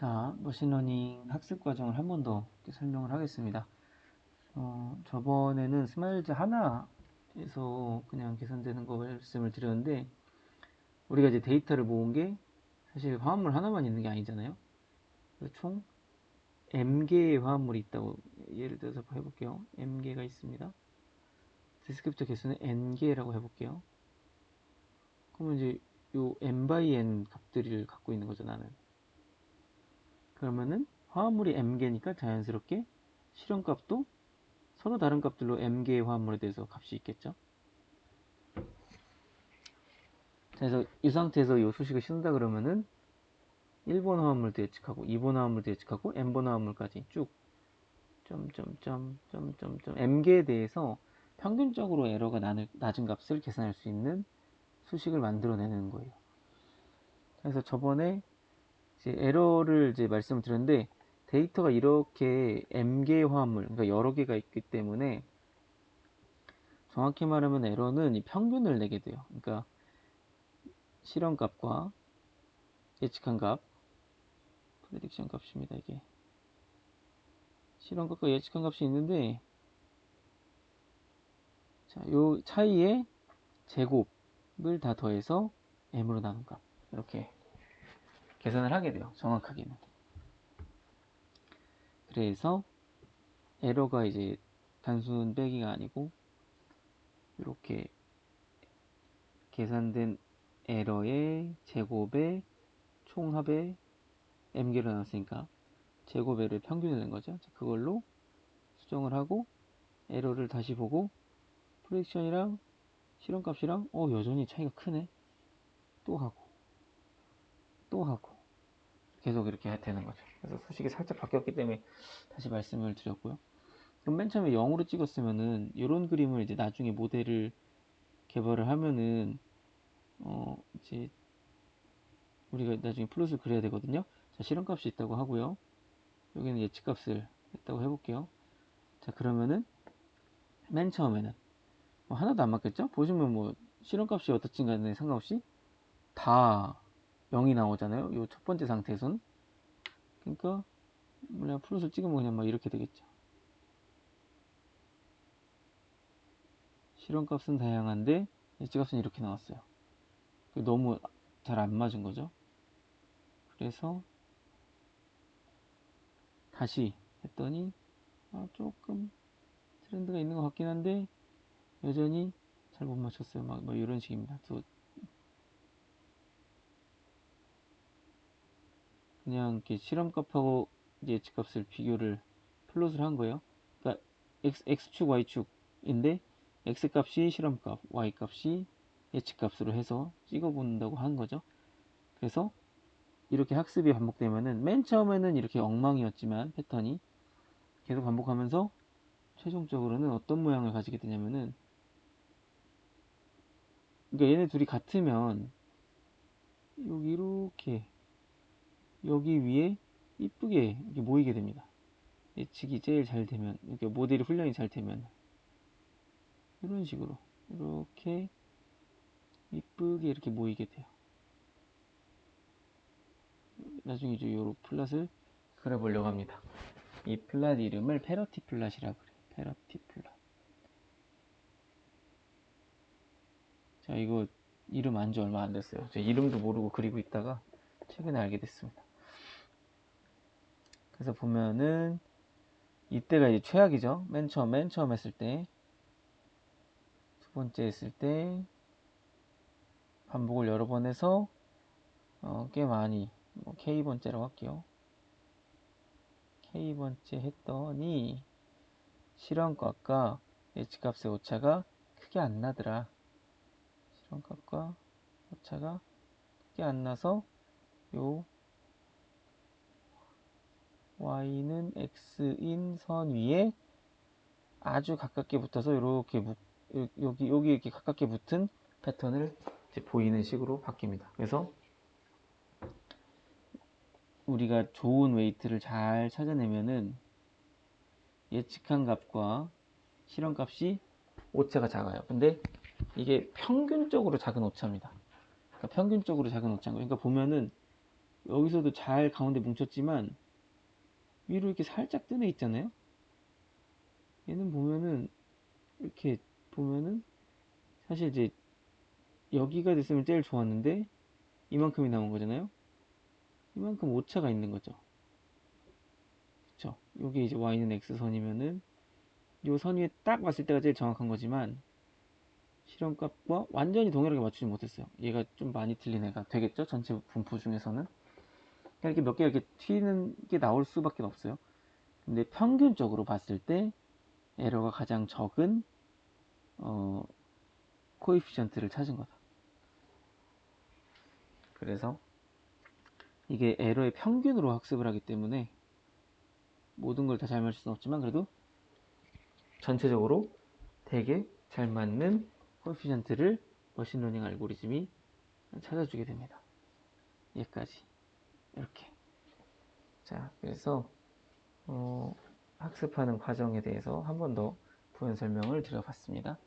자, 머신러닝 학습 과정을 한 번 더 설명을 하겠습니다. 어, 저번에는 스마일즈 하나에서 그냥 계산되는 거 말씀을 드렸는데, 우리가 이제 데이터를 모은 게 사실 화합물 하나만 있는 게 아니잖아요. 총 m개의 화합물이 있다고 예를 들어서 해볼게요. m개가 있습니다. 디스크립터 개수는 n개라고 해볼게요. 그러면 이제 요 n by n 값들을 갖고 있는 거죠, 나는. 그러면은 화합물이 m개니까 자연스럽게 실험값도 서로 다른 값들로 m개의 화합물에 대해서 값이 있겠죠. 그래서 이 상태에서 이 수식을 씌운다 그러면은 1번 화합물도 예측하고 2번 화합물도 예측하고 n번 화합물까지 쭉 점점점 점점점 m개에 대해서 평균적으로 에러가 낮은 값을 계산할 수 있는 수식을 만들어내는 거예요. 그래서 저번에 이제 에러를 이제 말씀을 드렸는데 데이터가 이렇게 m개의 화합물, 그러니까 여러 개가 있기 때문에 정확히 말하면 에러는 이 평균을 내게 돼요. 그러니까 실험값과 예측한 값, 프레딕션 값입니다. 이게 실험값과 예측한 값이 있는데 자, 요 차이의 제곱을 다 더해서 m으로 나눈 값 이렇게 계산을 하게 돼요. 정확하게는. 그래서 에러가 이제 단순 빼기가 아니고 이렇게 계산된 에러의 제곱의 총합의 m개로 나눴으니까 제곱에를 평균을 낸 거죠. 그걸로 수정을 하고 에러를 다시 보고 프레딕션이랑 실험값이랑 어 여전히 차이가 크네 또 하고 또 하고 계속 이렇게 되는 거죠. 그래서 수식이 살짝 바뀌었기 때문에 다시 말씀을 드렸고요. 그럼 맨 처음에 0으로 찍었으면은 이런 그림을 이제 나중에 모델을 개발을 하면은 어 이제 우리가 나중에 플롯을 그려야 되거든요. 자 실험값이 있다고 하고요. 여기는 예측값을 했다고 해볼게요. 자 그러면은 맨 처음에는 뭐 하나도 안 맞겠죠? 보시면 뭐 실험값이 어떻든 간에 상관없이 다 0이 나오잖아요. 이 첫 번째 상태에서는. 그러니까 그냥 플롯을 찍으면 그냥 막 이렇게 되겠죠. 실험값은 다양한데 예측값은 이렇게 나왔어요. 너무 잘 안 맞은 거죠. 그래서 다시 했더니 아, 조금 트렌드가 있는 것 같긴 한데 여전히 잘 못 맞췄어요. 막뭐 이런 식입니다. 또 그냥 이렇게 실험값하고 예측값을 비교를 플롯을 한 거예요. 그러니까 x, x축, y축인데 x값이 실험값, y값이 예측값으로 해서 찍어본다고 한 거죠. 그래서 이렇게 학습이 반복되면은 맨 처음에는 이렇게 엉망이었지만 패턴이 계속 반복하면서 최종적으로는 어떤 모양을 가지게 되냐면은 그러니까 얘네 둘이 같으면 여기 이렇게 여기 위에 이쁘게 모이게 됩니다. 예측이 제일 잘 되면 이렇게 모델이 훈련이 잘 되면 이런 식으로 이렇게 이쁘게 이렇게 모이게 돼요. 나중에 이제 요 플랫을 그려보려고 합니다. 이 플랫 이름을 페러티 플랫이라고 그래요. 페러티 플랫. 자, 이거 이름 안 지 얼마 안 됐어요. 제 이름도 모르고 그리고 있다가 최근에 알게 됐습니다. 그래서 보면은 이때가 이제 최악이죠. 맨 처음, 맨 처음 했을 때. 두 번째 했을 때 반복을 여러 번 해서 어, 꽤 많이 뭐 K번째라고 할게요. K번째 했더니 실험값과 예측값의 오차가 크게 안 나더라. 실험값과 오차가 크게 안 나서 요 y는 x인 선 위에 아주 가깝게 붙어서 이렇게 여기 여기 이렇게 가깝게 붙은 패턴을 보이는 식으로 바뀝니다. 그래서 우리가 좋은 웨이트를 잘 찾아내면은 예측한 값과 실험 값이 오차가 작아요. 근데 이게 평균적으로 작은 오차입니다. 그러니까 평균적으로 작은 오차인 거예요. 그러니까 보면은 여기서도 잘 가운데 뭉쳤지만 위로 이렇게 살짝 뜬애 있잖아요. 얘는 보면은 이렇게 보면은 사실 이제 여기가 됐으면 제일 좋았는데 이만큼이 남은 거잖아요. 이만큼 오차가 있는 거죠. 그쵸? 여기 이제 y는 x선이면은 요 선 위에 딱 왔을 때가 제일 정확한 거지만 실험값과 완전히 동일하게 맞추지 못했어요. 얘가 좀 많이 틀린 애가 되겠죠? 전체 분포 중에서는. 그러니까 이렇게 몇 개 이렇게 튀는 게 나올 수밖에 없어요. 근데 평균적으로 봤을 때 에러가 가장 적은 어, 코에피션트를 찾은 거다. 그래서 이게 에러의 평균으로 학습을 하기 때문에 모든 걸 다 잘 맞출 수는 없지만 그래도 전체적으로 되게 잘 맞는 코에피션트를 머신러닝 알고리즘이 찾아주게 됩니다. 여기까지 이렇게 자 그래서 어, 학습하는 과정에 대해서 한 번 더 부연 설명을 드려봤습니다.